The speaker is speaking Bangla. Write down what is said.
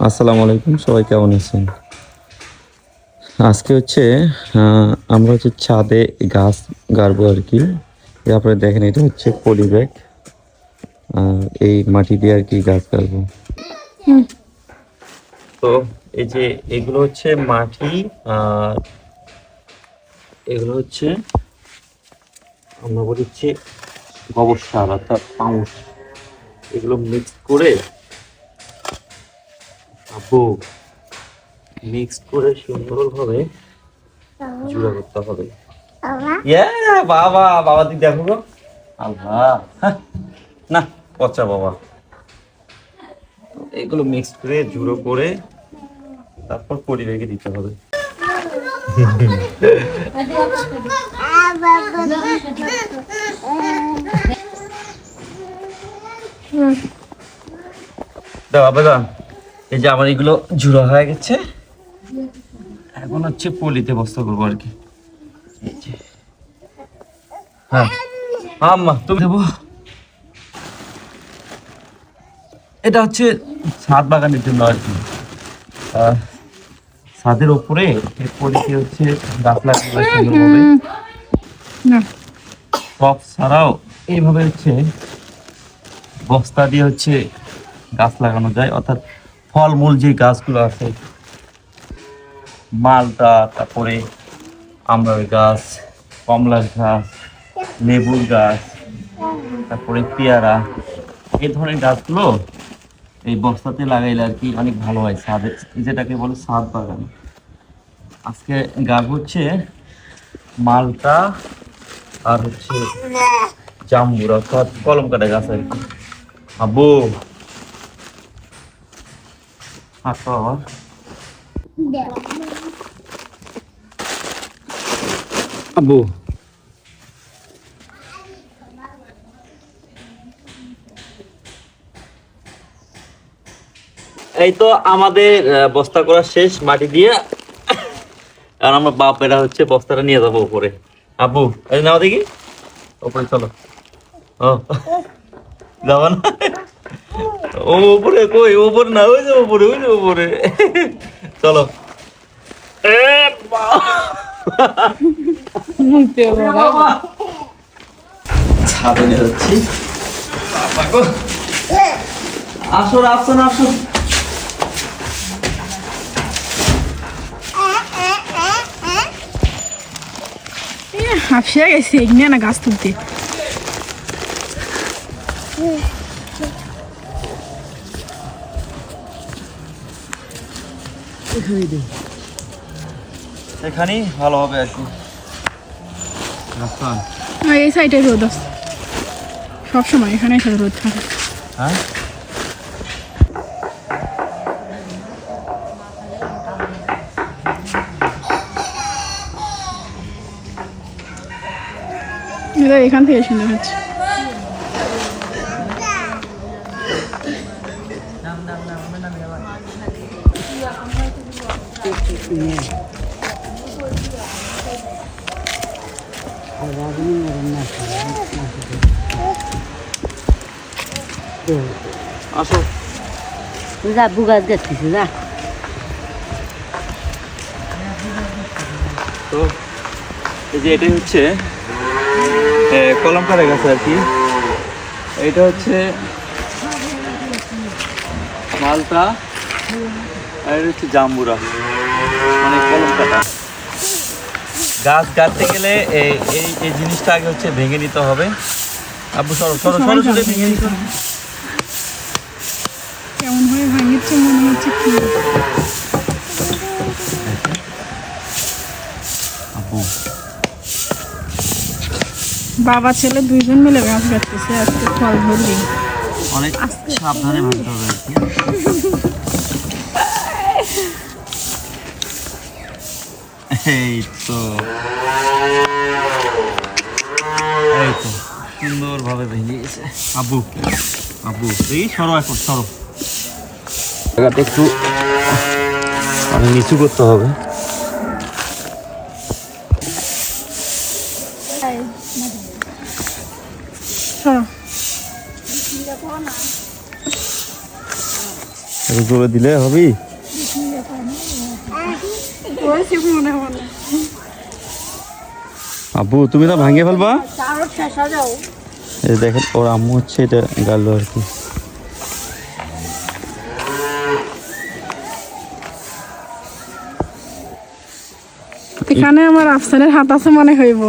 আসসালামু আলাইকুম সবাই কেমন আছেন? আজকে হচ্ছে আমরা হচ্ছে ছাদে গাছ গাড়বো আর কি। তারপরে দেখেন এটা হচ্ছে পলি ব্যাগ এই মাটি দিয়ে আর কি গাছ গাড়বো। তো এই যে এগুলো হচ্ছে মাটি আর এগুলো হচ্ছে আমরা বলেছি গোবর সার অর্থাৎ পাউস এগুলো মিক্স করে আপু মিক্স করে সুন্দরভাবে জুড়া করতে হবে। ইয়া বাবা বাবা তুই দেখো গো। আল্লাহ। না পচা বাবা। এগুলো মিক্স করে জুড়ো করে তারপর পরিবেগে দিতে হবে। দাও আবেদন এই যে আমার এগুলো জুড়ো হয়ে গেছে। এখন হচ্ছে পলিতে বস্তা করব আর কি। এই যে। হ্যাঁ। আম্মা তুমি দেবো। এটা হচ্ছে ছাদ বাগানের জন্য আর কি। আহ, ছাদের ওপরে এই পলিতে হচ্ছে গাছ লাগানো হয় টপ ছাড়াও এইভাবে হচ্ছে বস্তা দিয়ে হচ্ছে গাছ লাগানো যায়। অর্থাৎ ফলমূল যে গাছগুলো আছে, মালটা, তারপরে আমড়ার গাছ, কমলার গাছ, লেবুর গাছ, তারপরে পেয়ারা, এই ধরনের গাছগুলো এই বস্তাতে লাগাইলে আর কি অনেক ভালো হয় ছাদে যেটাকে বলে ছাদ বাগান। আজকে গাছ হচ্ছে মালটা আর হচ্ছে জাম্বুর অর্থাৎ কলম কাটা গাছ আর কি। আব্বু আসো আবার এই তো আমাদের বস্তা করা শেষ মাটি দিয়ে। আর আমরা বাপেরা হচ্ছে বস্তাটা নিয়ে যাব উপরে। আব্বু এই নাও দেখি। উপরে চলো। ও। যাব না? ও উপরে কই? উপরে না ওই যে উপরে ওই যে উপরে চলো। ছাদে নিয়ে যাচ্ছি। হাফসিয়া গেছে এগিয়ে না গাছ তুলতে। এখানেই ভালো হবে আর কি। এই সাইডে রোদ আছে। সবসময় এখানে এসে রোদ থাকে। হ্যাঁ? এখান থেকে সুন্দর হচ্ছে আসো। যা যা। তো এই যে এটাই হচ্ছে গাছ আর কি। এটা হচ্ছে মালটা আর এটা হচ্ছে জাম্বুরা। মানে কলম কাটা গাছ কাটতে গেলে এই এই এই জিনিসটা আগে হচ্ছে ভেঙে নিতে হবে। আব্বু সরো সরো সরো সরো ভেঙে নিতে হবে। কেমন হয়ে ভাঙিচ্ছে মনে হচ্ছে কি? আব্বু। বাবা ছেলে দুইজন মিলে গাছ কাটতেছে আজকে ফল ধরবি অনেক সাবধানে ভাঙতে হবে এই তো। এই তো। সুন্দরভাবে ভেঙে গেছে। আব্বু আব্বু এই সরো এখন সরো। জায়গাটা একটু নিচু করতে হবে। জোরে দিলে হবি আব্বু তুমি না ভাঙে ফেলবা? এই দেখেন ওর আম্মু হচ্ছে এটা গালো আর কি। এখানে আমার আফসানের হাত আছে মনে হইব।